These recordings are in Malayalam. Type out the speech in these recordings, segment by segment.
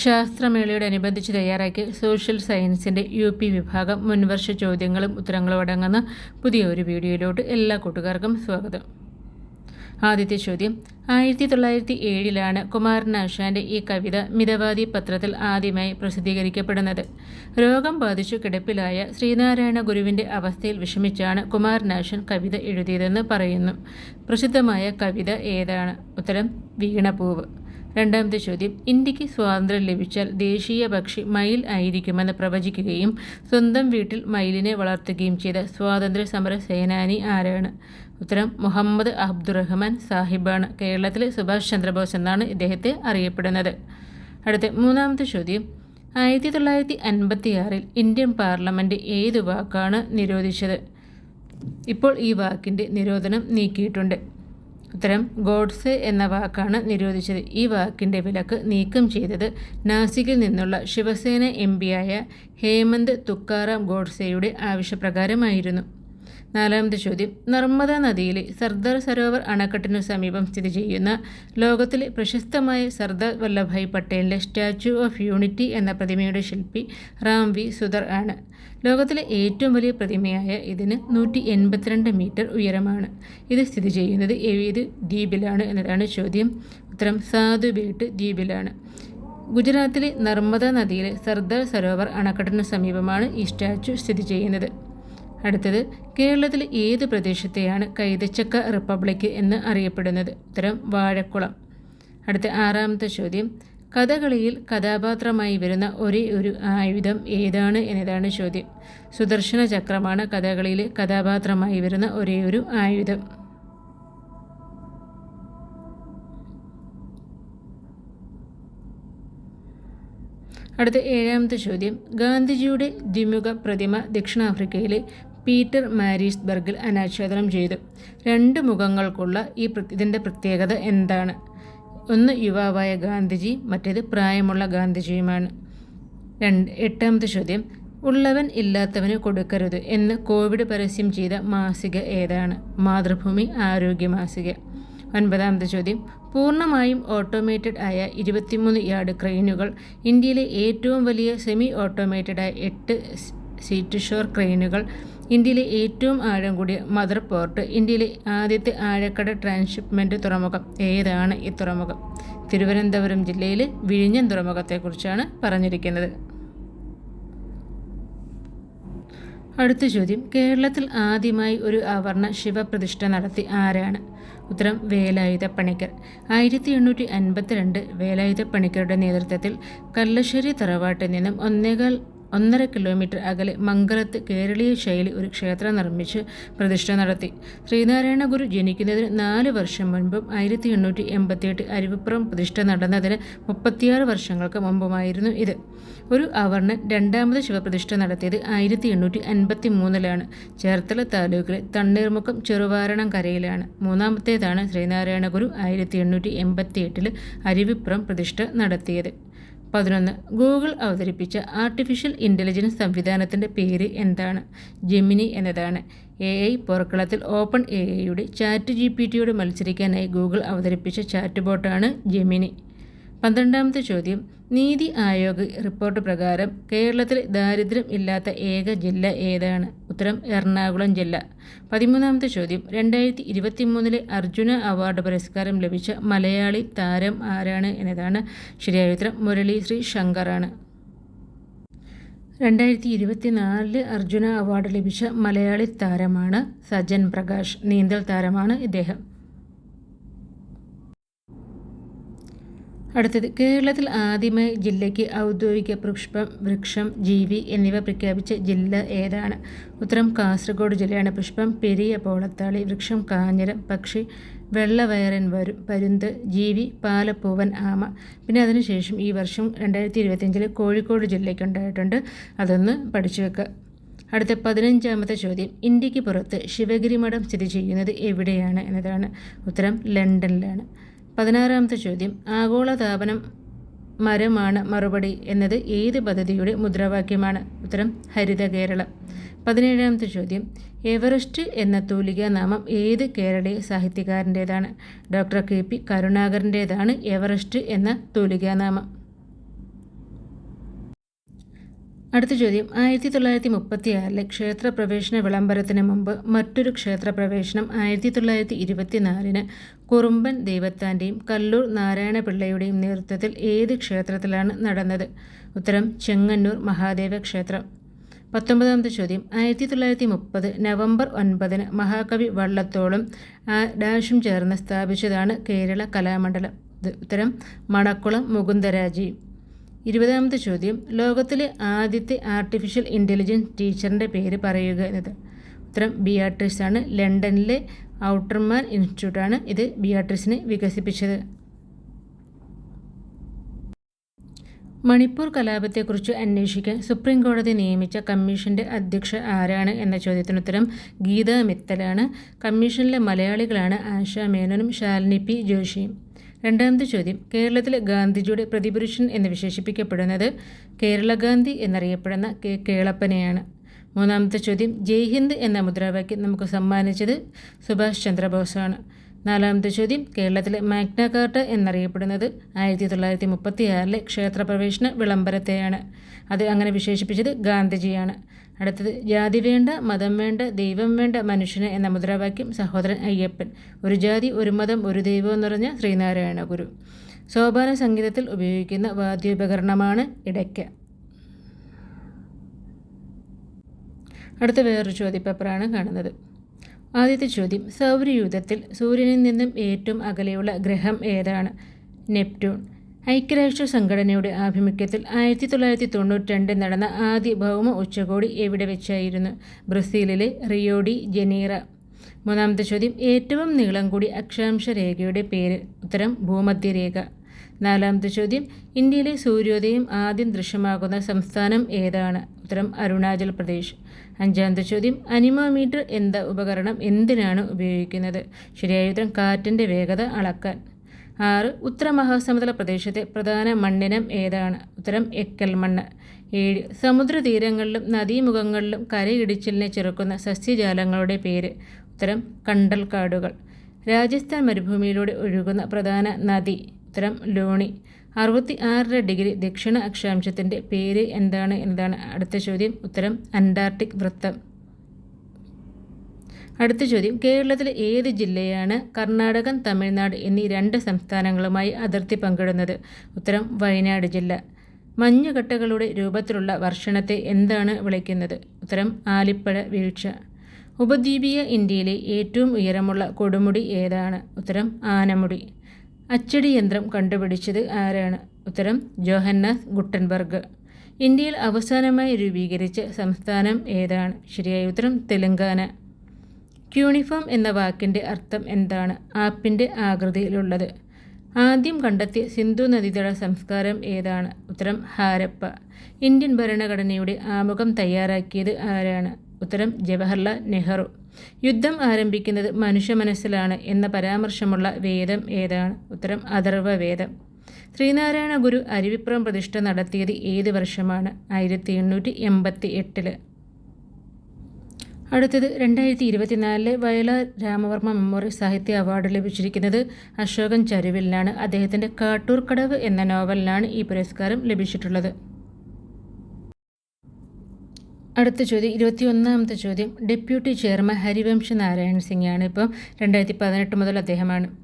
ശാസ്ത്രമേളയോട് അനുബന്ധിച്ച് തയ്യാറാക്കിയ സോഷ്യൽ സയൻസിന്റെ യു പി വിഭാഗം മുൻവർഷ ചോദ്യങ്ങളും ഉത്തരങ്ങളും അടങ്ങുന്ന പുതിയ ഒരു വീഡിയോയിലോട്ട് എല്ലാ കൂട്ടുകാർക്കും സ്വാഗതം. ആദ്യത്തെ ചോദ്യം ആയിരത്തി തൊള്ളായിരത്തി ഏഴിലാണ് കുമാരനാശാന്റെ ഈ കവിത മിതവാദി പത്രത്തിൽ ആദ്യമായി പ്രസിദ്ധീകരിക്കപ്പെടുന്നത്. രോഗം ബാധിച്ചു കിടപ്പിലായ ശ്രീനാരായണ ഗുരുവിന്റെ അവസ്ഥയിൽ വിഷമിച്ചാണ് കുമാരനാശൻ കവിത എഴുതിയതെന്ന് പറയുന്നു. പ്രസിദ്ധമായ കവിത ഏതാണ്? ഉത്തരം വീണപൂവ്. രണ്ടാമത്തെ ചോദ്യം ഇന്ത്യയ്ക്ക് സ്വാതന്ത്ര്യം ലഭിച്ചാൽ ദേശീയ പക്ഷി മയിൽ ആയിരിക്കുമെന്ന് പ്രവചിക്കുകയും സ്വന്തം വീട്ടിൽ മയിലിനെ വളർത്തുകയും ചെയ്ത സ്വാതന്ത്ര്യ സമര സേനാനി ആരാണ്? ഉത്തരം മുഹമ്മദ് അബ്ദുറഹ്മാൻ സാഹിബാണ്. കേരളത്തിലെ സുഭാഷ് ചന്ദ്രബോസ് എന്നാണ് ഇദ്ദേഹത്തെ അറിയപ്പെടുന്നത്. അടുത്ത മൂന്നാമത്തെ ചോദ്യം ആയിരത്തി തൊള്ളായിരത്തി അൻപത്തിയാറിൽ ഇന്ത്യൻ പാർലമെന്റ് ഏത് വാക്കാണ് നിരോധിച്ചത്? ഇപ്പോൾ ഈ വാക്കിന്റെ നിരോധനം നീക്കിയിട്ടുണ്ട്. ഉത്തരം ഗോഡ്സ് എന്ന വാക്കാണ് നിരോധിച്ചത്. ഈ വാക്കിന്റെ വിലക്ക് നീക്കം ചെയ്തത് നാസിക്കിൽ നിന്നുള്ള ശിവസേന എം പിയായ ഹേമന്ത് തുക്കാറാം ഗോഡ്സെയുടെ ആവശ്യപ്രകാരമായിരുന്നു. നാലാമത്തെ ചോദ്യം. നർമ്മദ നദിയിലെ സർദാർ സരോവർ അണക്കെട്ടിനു സമീപം സ്ഥിതി ചെയ്യുന്ന ലോകത്തിലെ പ്രശസ്തമായ സർദാർ വല്ലഭായ് പട്ടേലിന്റെ സ്റ്റാച്യു ഓഫ് യൂണിറ്റി എന്ന പ്രതിമയുടെ ശില്പി റാം വി. സുധർ ആണ്. ലോകത്തിലെ ഏറ്റവും വലിയ പ്രതിമയായ ഇതിന് നൂറ്റി എൺപത്തിരണ്ട് മീറ്റർ ഉയരമാണ്. ഇത് സ്ഥിതി ചെയ്യുന്നത് ഏത് ദ്വീപിലാണ് എന്നതാണ് ചോദ്യം. ഉത്തരം സാധുബേട്ട് ദ്വീപിലാണ്. ഗുജറാത്തിലെ നർമ്മദ നദിയിലെ സർദാർ സരോവർ അണക്കെട്ടിനു സമീപമാണ് ഈ സ്റ്റാച്യു സ്ഥിതി ചെയ്യുന്നത്. അടുത്തത് കേരളത്തിലെ ഏത് പ്രദേശത്തെയാണ് കൈതച്ചക്ക റിപ്പബ്ലിക് എന്ന് അറിയപ്പെടുന്നത്? ഉത്തരം വാഴക്കുളം. അടുത്ത ആറാമത്തെ ചോദ്യം കഥകളിയിൽ കഥാപാത്രമായി വരുന്ന ഒരേ ഒരു ആയുധം ഏതാണ് എന്നതാണ് ചോദ്യം. സുദർശന ചക്രമാണ് കഥകളിയിൽ കഥാപാത്രമായി വരുന്ന ഒരേ ഒരു ആയുധം. അടുത്ത ഏഴാമത്തെ ചോദ്യം ഗാന്ധിജിയുടെ ദ്വിമുഖ പ്രതിമ ദക്ഷിണാഫ്രിക്കയിലെ പീറ്റർ മാരീസ്ബർഗിൽ അനാച്ഛാദനം ചെയ്തു. രണ്ട് മുഖങ്ങൾക്കുള്ള ഈ ഇതിന്റെ പ്രത്യേകത എന്താണ്? ഒന്ന് യുവാവായ ഗാന്ധിജി മറ്റേത് പ്രായമുള്ള ഗാന്ധിജിയുമാണ്. രണ്ട് എട്ടാമത്തെ ചോദ്യം ഉള്ളവൻ ഇല്ലാത്തവന് കൊടുക്കരുത് എന്ന് കോവിഡ് പരസ്യം ചെയ്ത മാസിക ഏതാണ്? മാതൃഭൂമി ആരോഗ്യ മാസിക. ഒൻപതാമത്തെ ചോദ്യം പൂർണമായും ഓട്ടോമേറ്റഡ് ആയ ഇരുപത്തിമൂന്ന് യാർഡ് ക്രെയിനുകൾ ഇന്ത്യയിലെ ഏറ്റവും വലിയ സെമി ഓട്ടോമേറ്റഡായ എട്ട് സീറ്റ് ഷോർ ക്രെയിനുകൾ ഇന്ത്യയിലെ ഏറ്റവും ആഴം കൂടിയ മദർ പോർട്ട് ഇന്ത്യയിലെ ആദ്യത്തെ ആഴക്കട ട്രാൻസ്ഷിപ്മെന്റ് തുറമുഖം. ഏതാണ് ഈ തുറമുഖം? തിരുവനന്തപുരം ജില്ലയിലെ വിഴിഞ്ഞം തുറമുഖത്തെക്കുറിച്ചാണ് പറഞ്ഞിരിക്കുന്നത്. അടുത്ത ചോദ്യം. കേരളത്തിൽ ആദ്യമായി ഒരു അവർണ ശിവപ്രതിഷ്ഠ നടത്തി ആരാണ്? ഉത്തരം വേലായുധ പണിക്കർ. ആയിരത്തി എണ്ണൂറ്റി അൻപത്തിരണ്ട് വേലായുധ പണിക്കരുടെ നേതൃത്വത്തിൽ കല്ലശ്ശേരി തറവാട്ടിൽ നിന്നും ഒന്നേകാൽ ഒന്നര കിലോമീറ്റർ അകലെ മംഗലത്ത് കേരളീയ ശൈലി ഒരു ക്ഷേത്രം നിർമ്മിച്ച് പ്രതിഷ്ഠ നടത്തി. ശ്രീനാരായണ ഗുരു ജനിക്കുന്നതിന് നാല് വർഷം മുൻപും ആയിരത്തി എണ്ണൂറ്റി എൺപത്തിയെട്ട് അരുവിപ്പുറം പ്രതിഷ്ഠ നടന്നതിന് മുപ്പത്തിയാറ് വർഷങ്ങൾക്ക് മുമ്പുമായിരുന്നു ഇത്. ഒരു അവർണൻ രണ്ടാമത് ശിവപ്രതിഷ്ഠ നടത്തിയത് ആയിരത്തി എണ്ണൂറ്റി അൻപത്തി മൂന്നിലാണ് ചേർത്തല താലൂക്കിലെ തണ്ണീർമുഖം ചെറുവാരണം കരയിലാണ്. മൂന്നാമത്തേതാണ് ശ്രീനാരായണ ഗുരു ആയിരത്തി എണ്ണൂറ്റി എൺപത്തി എട്ടിൽ അരുവിപ്പുറം പ്രതിഷ്ഠ നടത്തിയത്. പതിനൊന്ന്. ഗൂഗിൾ അവതരിപ്പിച്ച ആർട്ടിഫിഷ്യൽ ഇന്റലിജൻസ് സംവിധാനത്തിന്റെ പേര് എന്താണ്? ജെമിനി എന്നതാണ്. എ ഐ പോർക്കളത്തിൽ ഓപ്പൺ എ ഐയുടെ ചാറ്റ് ജി പി ടിയോട് മത്സരിക്കാനായി ഗൂഗിൾ അവതരിപ്പിച്ച ചാറ്റ് ബോട്ടാണ് ജെമിനി. പന്ത്രണ്ടാമത്തെ ചോദ്യം. നീതി ആയോഗ് റിപ്പോർട്ട് പ്രകാരം കേരളത്തിൽ ദാരിദ്ര്യം ഇല്ലാത്ത ഏക ജില്ല ഏതാണ്? ഉത്തരം എറണാകുളം ജില്ല. പതിമൂന്നാമത്തെ ചോദ്യം. രണ്ടായിരത്തി ഇരുപത്തി മൂന്നിലെ അർജുന അവാർഡ് പുരസ്കാരം ലഭിച്ച മലയാളി താരം ആരാണ് എന്നതാണ് ശരിയായ ഉത്തരം. മുരളി ശ്രീ ശങ്കറാണ് രണ്ടായിരത്തി ഇരുപത്തിനാലിൽ അർജുന അവാർഡ് ലഭിച്ച മലയാളി താരമാണ് സജൻ പ്രകാശ്. നീന്തൽ താരമാണ് ഇദ്ദേഹം. അടുത്തത് കേരളത്തിൽ ആദ്യമായി ജില്ലയ്ക്ക് ഔദ്യോഗിക പുഷ്പം വൃക്ഷം ജീവി എന്നിവ പ്രഖ്യാപിച്ച ജില്ല ഏതാണ്? ഉത്തരം കാസർഗോഡ് ജില്ലയാണ്. പുഷ്പം പെരിയ പോളത്താളി വൃക്ഷം കാഞ്ഞിരം പക്ഷി വെള്ളവയറൻ വരും പരുന്ത് ജീവി പാലപ്പൂവൻ ആമ. പിന്നെ അതിനുശേഷം ഈ വർഷം രണ്ടായിരത്തി ഇരുപത്തിയഞ്ചിൽ കോഴിക്കോട് ജില്ലയ്ക്ക് ഉണ്ടായിട്ടുണ്ട്. അതൊന്ന് പഠിച്ചു വെക്കുക അടുത്ത പതിനഞ്ചാമത്തെ ചോദ്യം ഇന്ത്യയ്ക്ക് പുറത്ത് ശിവഗിരി മഠം സ്ഥിതി ചെയ്യുന്നത് എവിടെയാണ് എന്നതാണ്. ഉത്തരം ലണ്ടനിലാണ്. പതിനാറാമത്തെ ചോദ്യം ആഗോളതാപനം മരമാണ് മറുപടി എന്നത് ഏത് പദ്ധതിയുടെ മുദ്രാവാക്യമാണ്? ഉത്തരം ഹരിത കേരളം. പതിനേഴാമത്തെ ചോദ്യം എവറസ്റ്റ് എന്ന തൂലിക നാമം ഏത് കേരളീയ സാഹിത്യകാരന്റേതാണ് ഡോക്ടർ കെ പി കരുണാകരന്റേതാണ് എവറസ്റ്റ് എന്ന തൂലികാനാമം അടുത്ത ചോദ്യം. ആയിരത്തി തൊള്ളായിരത്തി മുപ്പത്തി ആറിലെ ക്ഷേത്രപ്രവേശന വിളംബരത്തിന് മുമ്പ് മറ്റൊരു ക്ഷേത്രപ്രവേശനം ആയിരത്തി തൊള്ളായിരത്തി ഇരുപത്തിനാലിന് കുറുമ്പൻ ദൈവത്താന്റെയും കല്ലൂർ നാരായണപിള്ളയുടെയും നേതൃത്വത്തിൽ ഏത് ക്ഷേത്രത്തിലാണ് നടന്നത്? ഉത്തരം ചെങ്ങന്നൂർ മഹാദേവ ക്ഷേത്രം. പത്തൊമ്പതാമത്തെ ചോദ്യം. ആയിരത്തി തൊള്ളായിരത്തി മുപ്പത് നവംബർ ഒൻപതിന് മഹാകവി വള്ളത്തോളും ഡാഷും ചേർന്ന് സ്ഥാപിച്ചതാണ് കേരള കലാമണ്ഡലം. ഉത്തരം മണക്കുളം മുകുന്ദരാജിയും. ഇരുപതാമത്തെ ചോദ്യം. ലോകത്തിലെ ആദ്യത്തെ ആർട്ടിഫിഷ്യൽ ഇന്റലിജൻസ് ടീച്ചറിന്റെ പേര് പറയുക എന്നത്. ഉത്തരം ബിയാട്രിസ് ആണ്. ലണ്ടനിലെ ഔട്ടർമാൻ ഇൻസ്റ്റിറ്റ്യൂട്ടാണ് ഇത് ബിയാട്രിസിനെ വികസിപ്പിച്ചത്. മണിപ്പൂർ കലാപത്തെക്കുറിച്ച് അന്വേഷിക്കാൻ സുപ്രീം കോടതി നിയമിച്ച കമ്മീഷന്റെ അധ്യക്ഷ ആരാണ് എന്ന ചോദ്യത്തിനുത്തരം ഗീത മിത്തലാണ്. കമ്മീഷനിലെ മലയാളികളാണ് ആശ മേനോനും ശാലിനി പി ജോഷിയും. രണ്ടാമത്തെ ചോദ്യം കേരളത്തിലെ ഗാന്ധിജിയുടെ പ്രതിപുരുഷൻ എന്ന് വിശേഷിപ്പിക്കപ്പെടുന്നത് കേരള ഗാന്ധി എന്നറിയപ്പെടുന്ന കെ കേളപ്പനെയാണ്. മൂന്നാമത്തെ ചോദ്യം ജയ് ഹിന്ദ് എന്ന മുദ്രാവാക്യം നമുക്ക് സമ്മാനിച്ചത് സുഭാഷ് ചന്ദ്രബോസാണ്. നാലാമത്തെ ചോദ്യം കേരളത്തിലെ മാഗ്നാകാർട്ട് എന്നറിയപ്പെടുന്നത് ആയിരത്തി തൊള്ളായിരത്തി മുപ്പത്തി ആറിലെ ക്ഷേത്രപ്രവേശന വിളംബരത്തെയാണ്. അത് അങ്ങനെ വിശേഷിപ്പിച്ചത് ഗാന്ധിജിയാണ്. അടുത്തത് ജാതി വേണ്ട മതം വേണ്ട ദൈവം വേണ്ട മനുഷ്യന് എന്ന മുദ്രാവാക്യം സഹോദരൻ അയ്യപ്പൻ. ഒരു ജാതി ഒരു മതം ഒരു ദൈവം എന്ന് പറഞ്ഞ ശ്രീനാരായണ ഗുരു. സോപാന സംഗീതത്തിൽ ഉപയോഗിക്കുന്ന വാദ്യോപകരണമാണ് ഇടയ്ക്ക. അടുത്ത വേറൊരു ചോദ്യപേപ്പറാണ് കാണുന്നത്. ആദ്യത്തെ ചോദ്യം. സൗരയൂഥത്തിൽ സൂര്യനിൽ നിന്നും ഏറ്റവും അകലെയുള്ള ഗ്രഹം ഏതാണ്? നെപ്റ്റ്യൂൺ. ഐക്യരാഷ്ട്ര സംഘടനയുടെ ആഭിമുഖ്യത്തിൽ ആയിരത്തി തൊള്ളായിരത്തി തൊണ്ണൂറ്റി രണ്ടിൽ നടന്ന ആദ്യ ഭൗമ ഉച്ചകോടി എവിടെ വെച്ചായിരുന്നു? ബ്രസീലിലെ റിയോഡി ജനീറ. മൂന്നാമത്തെ ചോദ്യം. ഏറ്റവും നീളം കൂടി അക്ഷാംശ രേഖയുടെ പേര്. ഉത്തരം ഭൂമധ്യരേഖ. നാലാമത്തെ ചോദ്യം. ഇന്ത്യയിലെ സൂര്യോദയം ആദ്യം ദൃശ്യമാകുന്ന സംസ്ഥാനം ഏതാണ്? ഉത്തരം അരുണാചൽ പ്രദേശ്. അഞ്ചാമത്തെ ചോദ്യം അനിമോമീറ്റർ എന്ന ഉപകരണം എന്തിനാണ് ഉപയോഗിക്കുന്നത്? ശരിയായ ഉത്തരം കാറ്റിന്റെ വേഗത അളക്കാൻ. ആറ് ഉത്തരമഹാസമുദ്ര പ്രദേശത്തെ പ്രധാന മണ്ണിനം ഏതാണ്? ഉത്തരം എക്കൽ മണ്ണ്. ഏഴ് സമുദ്രതീരങ്ങളിലും നദീമുഖങ്ങളിലും കരയിടിച്ചിലിനെ ചെറുക്കുന്ന സസ്യജാലങ്ങളുടെ പേര്. ഉത്തരം കണ്ടൽ കാടുകൾ രാജസ്ഥാൻ മരുഭൂമിയിലൂടെ ഒഴുകുന്ന പ്രധാന നദി. ഉത്തരം ലോണി. അറുപത്തി ആറര ഡിഗ്രി ദക്ഷിണ അക്ഷാംശത്തിന്റെ പേര് എന്താണ് എന്നതാണ് അടുത്ത ചോദ്യം. ഉത്തരം അന്റാർട്ടിക് വൃത്തം. അടുത്ത ചോദ്യം കേരളത്തിലെ ഏത് ജില്ലയാണ് കർണാടകൻ തമിഴ്നാട് എന്നീ രണ്ട് സംസ്ഥാനങ്ങളുമായി അതിർത്തി പങ്കിടുന്നത്? ഉത്തരം വയനാട് ജില്ല. മഞ്ഞുകട്ടകളുടെ രൂപത്തിലുള്ള വർഷണത്തെ എന്താണ് വിളിക്കുന്നത്? ഉത്തരം ആലിപ്പഴ വീഴ്ച. ഉപദ്വീപീയ ഇന്ത്യയിലെ ഏറ്റവും ഉയരമുള്ള കൊടുമുടി ഏതാണ്? ഉത്തരം ആനമുടി. അച്ചടി യന്ത്രം കണ്ടുപിടിച്ചത് ആരാണ്? ഉത്തരം ജോഹന്നാസ് ഗുട്ടൻബർഗ്. ഇന്ത്യയിൽ അവസാനമായി രൂപീകരിച്ച സംസ്ഥാനം ഏതാണ്? ശരിയായ ഉത്തരം തെലങ്കാന. ക്യൂണിഫോം എന്ന വാക്കിന്റെ അർത്ഥം എന്താണ്? ആപ്പിന്റെ ആകൃതിയിലുള്ളത്. ആദ്യം കണ്ടെത്തിയ സിന്ധു നദീതട സംസ്കാരം ഏതാണ്? ഉത്തരം ഹാരപ്പ. ഇന്ത്യൻ ഭരണഘടനയുടെ ആമുഖം തയ്യാറാക്കിയത് ആരാണ്? ഉത്തരം ജവഹർലാൽ നെഹ്റു. യുദ്ധം ആരംഭിക്കുന്നത് മനുഷ്യ മനസ്സിലാണ് എന്ന പരാമർശമുള്ള വേദം ഏതാണ്? ഉത്തരം അഥർവ വേദം. ശ്രീനാരായണ ഗുരു അരുവിപ്പുറം പ്രതിഷ്ഠ നടത്തിയത് ഏത് വർഷമാണ്? ആയിരത്തി എണ്ണൂറ്റി എൺപത്തി എട്ടിൽ അടുത്തത് രണ്ടായിരത്തി ഇരുപത്തിനാലിലെ വയലാർ രാമവർമ്മ മെമ്മോറിയൽ സാഹിത്യ അവാർഡ് ലഭിച്ചിരിക്കുന്നത് അശോകൻ ചരുവിലിനാണ് അദ്ദേഹത്തിന്റെ കാട്ടൂർ കടവ് എന്ന നോവലിനാണ് ഈ പുരസ്കാരം ലഭിച്ചിട്ടുള്ളത്. അടുത്ത ചോദ്യം ഇരുപത്തിയൊന്നാമത്തെ ചോദ്യം. ഡെപ്യൂട്ടി ചെയർമാൻ ഹരിവംശ നാരായൺ സിംഗ് ആണ് ഇപ്പം രണ്ടായിരത്തി പതിനെട്ട് മുതൽ അദ്ദേഹമാണ്.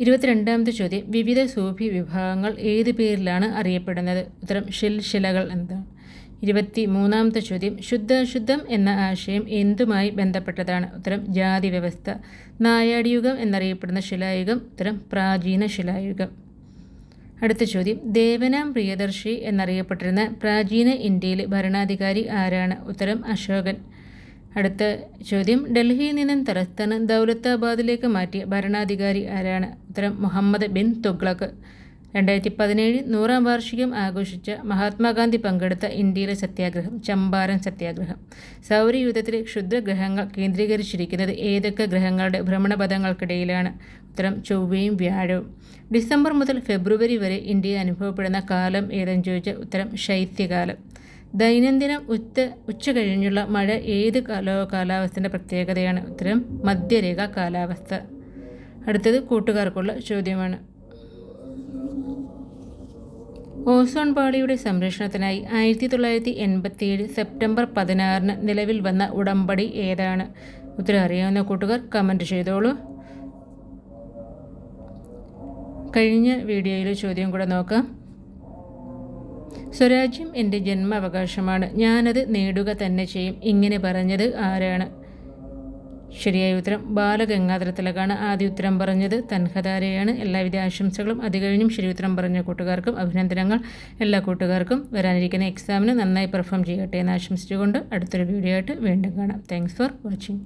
ഇരുപത്തിരണ്ടാമത്തെ ചോദ്യം വിവിധ സൂഫി വിഭാഗങ്ങൾ ഏത് പേരിലാണ് അറിയപ്പെടുന്നത്? ഉത്തരം ശിൽശിലകൾ എന്താണ് ഇരുപത്തി മൂന്നാമത്തെ ചോദ്യം ശുദ്ധാശുദ്ധം എന്ന ആശയം എന്തുമായി ബന്ധപ്പെട്ടതാണ്? ഉത്തരം ജാതി വ്യവസ്ഥ. നായാടിയുഗം എന്നറിയപ്പെടുന്ന ശിലായുഗം. ഉത്തരം പ്രാചീന ശിലായുഗം. അടുത്ത ചോദ്യം. ദേവനാം പ്രിയദർശി എന്നറിയപ്പെട്ടിരുന്ന പ്രാചീന ഇന്ത്യയിലെ ഭരണാധികാരി ആരാണ്? ഉത്തരം അശോകൻ. അടുത്ത ചോദ്യം. ഡൽഹിയിൽ നിന്നും തലസ്ഥാനം ദൗലത്താബാദിലേക്ക് മാറ്റിയ ഭരണാധികാരി ആരാണ്? ഉത്തരം മുഹമ്മദ് ബിൻ തുഗ്ലക്. രണ്ടായിരത്തി പതിനേഴ് നൂറാം വാർഷികം ആഘോഷിച്ച മഹാത്മാഗാന്ധി പങ്കെടുത്ത ഇന്ത്യയിലെ സത്യാഗ്രഹം ചമ്പാരൻ സത്യാഗ്രഹം. സൗരയൂഥത്തിലെ ക്ഷുദ്രഗ്രഹങ്ങൾ കേന്ദ്രീകരിച്ചിരിക്കുന്നത് ഏതൊക്കെ ഗ്രഹങ്ങളുടെ ഭ്രമണപഥങ്ങൾക്കിടയിലാണ്? ഉത്തരം ചൊവ്വയും വ്യാഴവും. ഡിസംബർ മുതൽ ഫെബ്രുവരി വരെ ഇന്ത്യയിൽ അനുഭവപ്പെടുന്ന കാലം ഏതെന്ന് ചോദിച്ചാൽ ഉത്തരം ശൈത്യകാലം. ദൈനംദിനം ഉച്ച ഉച്ച കഴിഞ്ഞുള്ള മഴ ഏത് കാലോ കാലാവസ്ഥന്റെ പ്രത്യേകതയാണ്? ഉത്തരം മധ്യരേഖ കാലാവസ്ഥ. അടുത്തത് കൂട്ടുകാർക്കുള്ള ചോദ്യമാണ്. ഓസോൺ പാളിയുടെ സംരക്ഷണത്തിനായി ആയിരത്തി തൊള്ളായിരത്തി എൺപത്തിയേഴ് സെപ്റ്റംബർ പതിനാറിന് നിലവിൽ വന്ന ഉടമ്പടി ഏതാണ്? ഉത്തരം അറിയാവുന്ന കൂട്ടുകാർ കമന്റ് ചെയ്തോളൂ. കഴിഞ്ഞ വീഡിയോയിൽ ചോദ്യം കൂടെ നോക്കാം. സ്വരാജ്യം എന്റെ ജന്മാവകാശമാണ്. ഞാനത് നേടുക തന്നെ ചെയ്യും. ഇങ്ങനെ പറഞ്ഞത് ആരാണ്? ശരിയായ ഉത്തരം ബാലഗംഗാധര തിലകാണ് ആദ്യ ഉത്തരം പറഞ്ഞത് തൻഹതാരയാണ്. എല്ലാവിധ ആശംസകളും അത് കഴിഞ്ഞും ശരി ഉത്തരം പറഞ്ഞ കൂട്ടുകാർക്കും അഭിനന്ദനങ്ങൾ. എല്ലാ കൂട്ടുകാർക്കും വരാനിരിക്കുന്ന എക്സാമിന് നന്നായി പെർഫോം ചെയ്യട്ടെ എന്ന് ആശംസിച്ചുകൊണ്ട് അടുത്തൊരു വീഡിയോ ആയിട്ട് വീണ്ടും കാണാം. Thanks for watching